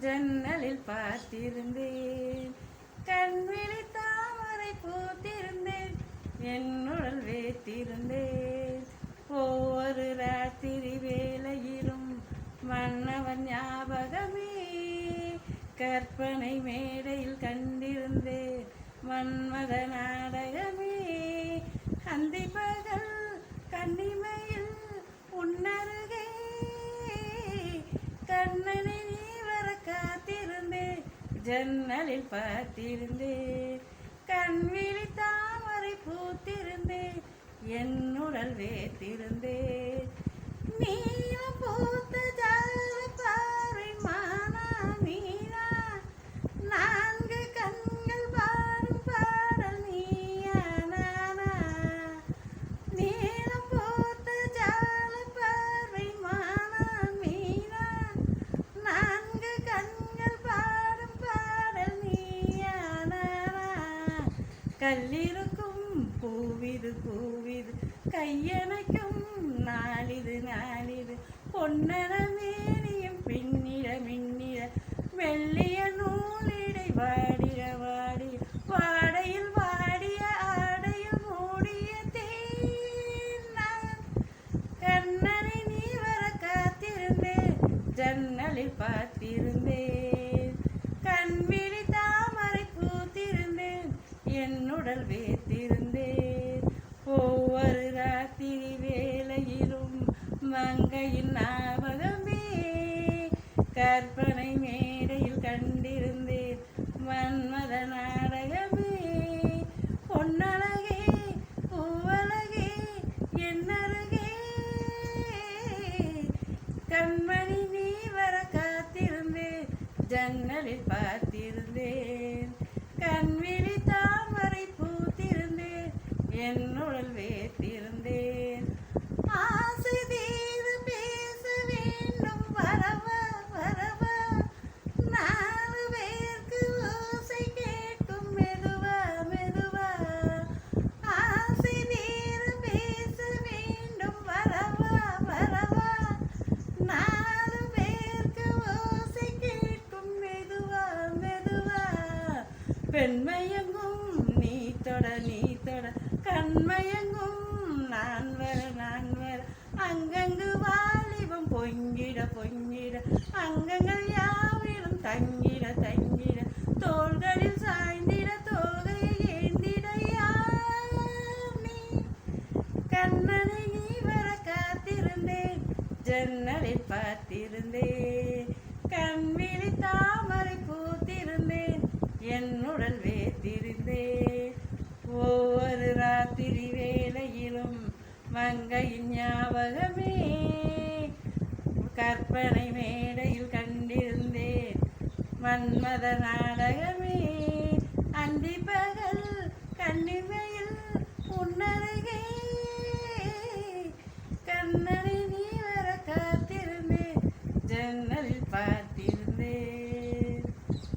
ஜன்னலில் பார்த்திருந்தேன். கண்விழி தாமரை பூத்திருந்தேன். என்னுடல் வேத்திருந்தேன். ஒவ்வொரு ராத்திரி வேலையிலும் மன்னவன் ஞாபகமே. கற்பனை மேடையில் கண்டிருந்தேன். மன்மத நாடக அந்தி பகல் கன்னிமையில் உன்னருகே கண்ணனை நீ வர காத்திருந்தேன் ஜன்னலில் பார்த்திருந்தேன். கண்விழி தாமரை பூத்திருந்தேன். என்னுடல் வேத்திருந்தேன். நீயும் பூ கல்லிருக்கும் பூவிது பூவிது கையணைக்கும் நாளிது நாளிது. பொன்னர மேனியும் பின்னிட மின்னிட வெள்ளிய நூலிடை வாடிட வாடிய வாடையில் வாடிய ஆடையில் மூடிய கண்ணனை நீ வர காத்திருந்தே ஜன்னலில் பார்த்திரு மங்கையின் ஞாபகமே கற்பனை மேடையில் கண்டிருந்தேன். மன்மத நாடகமே பொன்னழகே பூவழகே என்னருகே. கண்மணி நீ வர காத்திருந்தேன் ஜன்னலில் பார்த்திருந்தேன். கண்விழி தாமரை பூத்திருந்தேன் என்னுடல் வேத்திருந்தேன் பெண்மயங்கும் நீ தொட நீ தொட. கண்மயங்கும் நான் வர நான் வர. அங்கங்கு வாலிபம் பொங்கிட பொங்கிட. அங்கங்கள் யாவிலும் தங்கிட தங்கிட. தோள்களில் சாய்ந்திட தோகையை ஏந்திட யார் கண்ணனை நீ வர காத்திருந்தேன். ஜன்னலை பார்த்திருந்தேன். மங்கையின் ஞாபகமே கற்பனை மேடையில் கண்டிருந்தேன். மன்மத நாடகமே அந்தி பகல் கண்ணிமையில் உன்னருகே கண்ணனை நீ வர காத்திருந்தேன். ஜன்னலில் பார்த்து